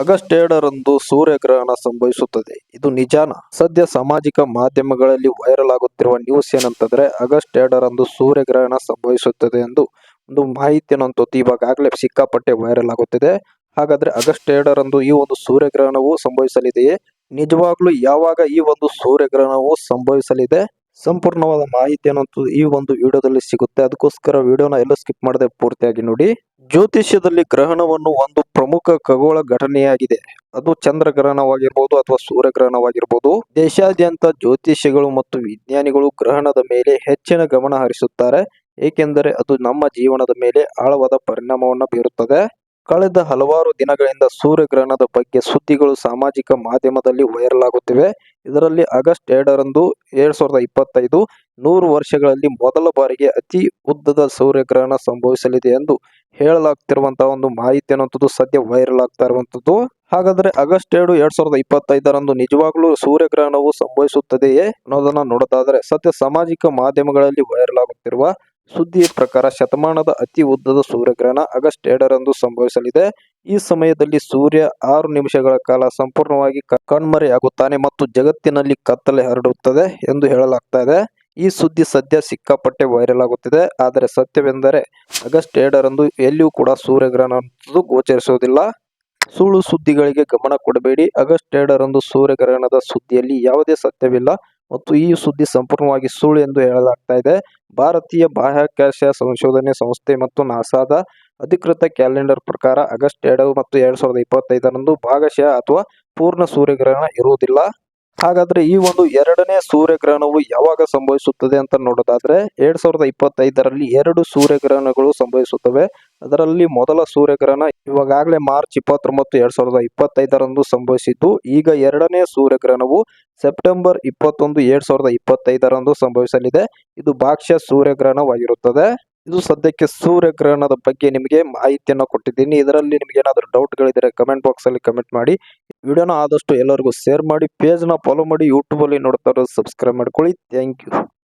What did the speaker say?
August ಎರಡರಂದು ಸೂರ್ಯಗ್ರಹಣ ಸಂಭವಿಸುತ್ತದೆ. ಇದು ನಿಜಾನ? ಸದ್ಯ ಸಾಮಾಜಿಕ ಮಾಧ್ಯಮಗಳಲ್ಲಿ ವೈರಲ್ ಆಗುತ್ತಿರುವ ನ್ಯೂಸ್ ಏನಂತಂದ್ರೆ, ಆಗಸ್ಟ್ ಎರಡರಂದು ಸೂರ್ಯಗ್ರಹಣ ಸಂಭವಿಸುತ್ತದೆ ಎಂದು ಒಂದು ಮಾಹಿತಿಯನ್ನಂತೂ ಇವಾಗಲೇ ಸಿಕ್ಕಾಪಟ್ಟೆ ವೈರಲ್ ಆಗುತ್ತಿದೆ. ಹಾಗಾದ್ರೆ ಆಗಸ್ಟ್ ಎರಡರಂದು ಈ ಒಂದು ಸೂರ್ಯಗ್ರಹಣವು ಸಂಭವಿಸಲಿದೆಯೇ? ನಿಜವಾಗ್ಲೂ ಯಾವಾಗ ಈ ಒಂದು ಸೂರ್ಯಗ್ರಹಣವು ಸಂಭವಿಸಲಿದೆ? ಸಂಪೂರ್ಣವಾದ ಮಾಹಿತಿಯನ್ನಂತೂ ಈ ಒಂದು ವಿಡಿಯೋದಲ್ಲಿ ಸಿಗುತ್ತೆ. ಅದಕ್ಕೋಸ್ಕರ ವಿಡಿಯೋನ ಎಲ್ಲೂ ಸ್ಕಿಪ್ ಮಾಡದೆ ಪೂರ್ತಿಯಾಗಿ ನೋಡಿ. ಜ್ಯೋತಿಷ್ಯದಲ್ಲಿ ಗ್ರಹಣವನ್ನು ಒಂದು ಪ್ರಮುಖ ಖಗೋಳ ಘಟನೆಯಾಗಿದೆ. ಅದು ಚಂದ್ರಗ್ರಹಣವಾಗಿರ್ಬೋದು ಅಥವಾ ಸೂರ್ಯಗ್ರಹಣವಾಗಿರ್ಬೋದು. ದೇಶಾದ್ಯಂತ ಜ್ಯೋತಿಷ್ಯಗಳು ಮತ್ತು ವಿಜ್ಞಾನಿಗಳು ಗ್ರಹಣದ ಮೇಲೆ ಹೆಚ್ಚಿನ ಗಮನ ಹರಿಸುತ್ತಾರೆ. ಏಕೆಂದರೆ ಅದು ನಮ್ಮ ಜೀವನದ ಮೇಲೆ ಆಳವಾದ ಪರಿಣಾಮವನ್ನು ಬೀರುತ್ತದೆ. ಕಳೆದ ಹಲವಾರು ದಿನಗಳಿಂದ ಸೂರ್ಯಗ್ರಹಣದ ಬಗ್ಗೆ ಸುದ್ದಿಗಳು ಸಾಮಾಜಿಕ ಮಾಧ್ಯಮದಲ್ಲಿ ವೈರಲ್ ಆಗುತ್ತಿವೆ. ಇದರಲ್ಲಿ ಆಗಸ್ಟ್ ಎರಡರಂದು ಎರಡ್ ಸಾವಿರದ ಇಪ್ಪತ್ತೈದು ನೂರು ವರ್ಷಗಳಲ್ಲಿ ಮೊದಲ ಬಾರಿಗೆ ಅತಿ ಉದ್ದದ ಸೂರ್ಯಗ್ರಹಣ ಸಂಭವಿಸಲಿದೆ ಎಂದು ಹೇಳಲಾಗ್ತಿರುವಂತಹ ಒಂದು ಮಾಹಿತಿ ಅನ್ನುವಂಥದ್ದು ಸದ್ಯ ವೈರಲ್ ಆಗ್ತಾ ಇರುವಂತದ್ದು ಹಾಗಾದ್ರೆ ಆಗಸ್ಟ್ ಎರಡು ಎರಡ್ ಸಾವಿರದ ಇಪ್ಪತ್ತೈದರಂದು ನಿಜವಾಗ್ಲೂ ಸೂರ್ಯಗ್ರಹಣವು ಸಂಭವಿಸುತ್ತದೆಯೇ ಅನ್ನೋದನ್ನ ನೋಡೋದಾದ್ರೆ ಸದ್ಯ ಸಾಮಾಜಿಕ ಮಾಧ್ಯಮಗಳಲ್ಲಿ ವೈರಲ್ ಆಗುತ್ತಿರುವ ಸುದ್ದಿ ಪ್ರಕಾರ ಶತಮಾನದ ಅತಿ ಉದ್ದದ ಸೂರ್ಯಗ್ರಹಣ ಆಗಸ್ಟ್ ಎರಡರಂದು ಸಂಭವಿಸಲಿದೆ. ಈ ಸಮಯದಲ್ಲಿ ಸೂರ್ಯ ಆರು ನಿಮಿಷಗಳ ಕಾಲ ಸಂಪೂರ್ಣವಾಗಿ ಕಣ್ಮರೆಯಾಗುತ್ತಾನೆ ಮತ್ತು ಜಗತ್ತಿನಲ್ಲಿ ಕತ್ತಲೆ ಹರಡುತ್ತದೆ ಎಂದು ಹೇಳಲಾಗ್ತಾ ಇದೆ. ಈ ಸುದ್ದಿ ಸದ್ಯ ಸಿಕ್ಕಾಪಟ್ಟೆ ವೈರಲ್ ಆಗುತ್ತಿದೆ. ಆದರೆ ಸತ್ಯವೆಂದರೆ ಆಗಸ್ಟ್ ಎರಡರಂದು ಎಲ್ಲಿಯೂ ಕೂಡ ಸೂರ್ಯಗ್ರಹಣ ಗೋಚರಿಸುವುದಿಲ್ಲ. ಸುಳ್ಳು ಸುದ್ದಿಗಳಿಗೆ ಗಮನ ಕೊಡಬೇಡಿ. ಆಗಸ್ಟ್ ಎರಡರಂದು ಸೂರ್ಯಗ್ರಹಣದ ಸುದ್ದಿಯಲ್ಲಿ ಯಾವುದೇ ಸತ್ಯವಿಲ್ಲ. ಮತ್ತು ಈ ಸುದ್ದಿ ಸಂಪೂರ್ಣವಾಗಿ ಸುಳ್ಳು ಎಂದು ಹೇಳಲಾಗ್ತಾ ಇದೆ. ಭಾರತೀಯ ಬಾಹ್ಯಾಕಾಶ ಸಂಶೋಧನೆ ಸಂಸ್ಥೆ ಮತ್ತು ನಾಸಾದ ಅಧಿಕೃತ ಕ್ಯಾಲೆಂಡರ್ ಪ್ರಕಾರ ಆಗಸ್ಟ್ ಎರಡು ಮತ್ತು ಎರಡು ಸಾವಿರದ ಇಪ್ಪತ್ತೈದರಂದು ಭಾಗಶಃ ಅಥವಾ ಪೂರ್ಣ ಸೂರ್ಯಗ್ರಹಣ ಇರುವುದಿಲ್ಲ. ಹಾಗಾದ್ರೆ ಈ ಒಂದು ಎರಡನೇ ಸೂರ್ಯಗ್ರಹಣವು ಯಾವಾಗ ಸಂಭವಿಸುತ್ತದೆ ಅಂತ ನೋಡೋದಾದ್ರೆ, ಎರಡ್ ಸಾವಿರದ ಇಪ್ಪತ್ತೈದರಲ್ಲಿ ಎರಡು ಸೂರ್ಯಗ್ರಹಣಗಳು ಸಂಭವಿಸುತ್ತವೆ. ಅದರಲ್ಲಿ ಮೊದಲ ಸೂರ್ಯಗ್ರಹಣ ಇವಾಗಲೇ ಮಾರ್ಚ್ ಇಪ್ಪತ್ತೊಂಬತ್ತು ಎರಡ್ ಸಾವಿರದ ಇಪ್ಪತ್ತೈದರಂದು ಸಂಭವಿಸಿದ್ದು, ಈಗ ಎರಡನೇ ಸೂರ್ಯಗ್ರಹಣವು ಸೆಪ್ಟೆಂಬರ್ ಇಪ್ಪತ್ತೊಂದು ಎರಡ್ ಸಾವಿರದ ಇಪ್ಪತ್ತೈದರಂದು ಸಂಭವಿಸಲಿದೆ. ಇದು ಭಾಷ್ಯ ಸೂರ್ಯಗ್ರಹಣವಾಗಿರುತ್ತದೆ. ಇದು ಸದ್ಯಕ್ಕೆ ಸೂರ್ಯಗ್ರಹಣದ ಬಗ್ಗೆ ನಿಮಗೆ ಮಾಹಿತಿಯನ್ನು ಕೊಟ್ಟಿದ್ದೀನಿ. ಇದರಲ್ಲಿ ನಿಮ್ಗೆ ಏನಾದರೂ ಡೌಟ್ಗಳಿದ್ದರೆ ಕಮೆಂಟ್ ಬಾಕ್ಸ್ ಅಲ್ಲಿ ಕಮೆಂಟ್ ಮಾಡಿ. ವಿಡಿಯೋನ ಆದಷ್ಟು ಎಲ್ಲರಿಗೂ ಶೇರ್ ಮಾಡಿ. ಪೇಜ್ನ ಫಾಲೋ ಮಾಡಿ. ಯೂಟ್ಯೂಬಲ್ಲಿ ನೋಡ್ತಾ ಇರೋದು ಸಬ್ಸ್ಕ್ರೈಬ್ ಮಾಡ್ಕೊಳ್ಳಿ. Thank you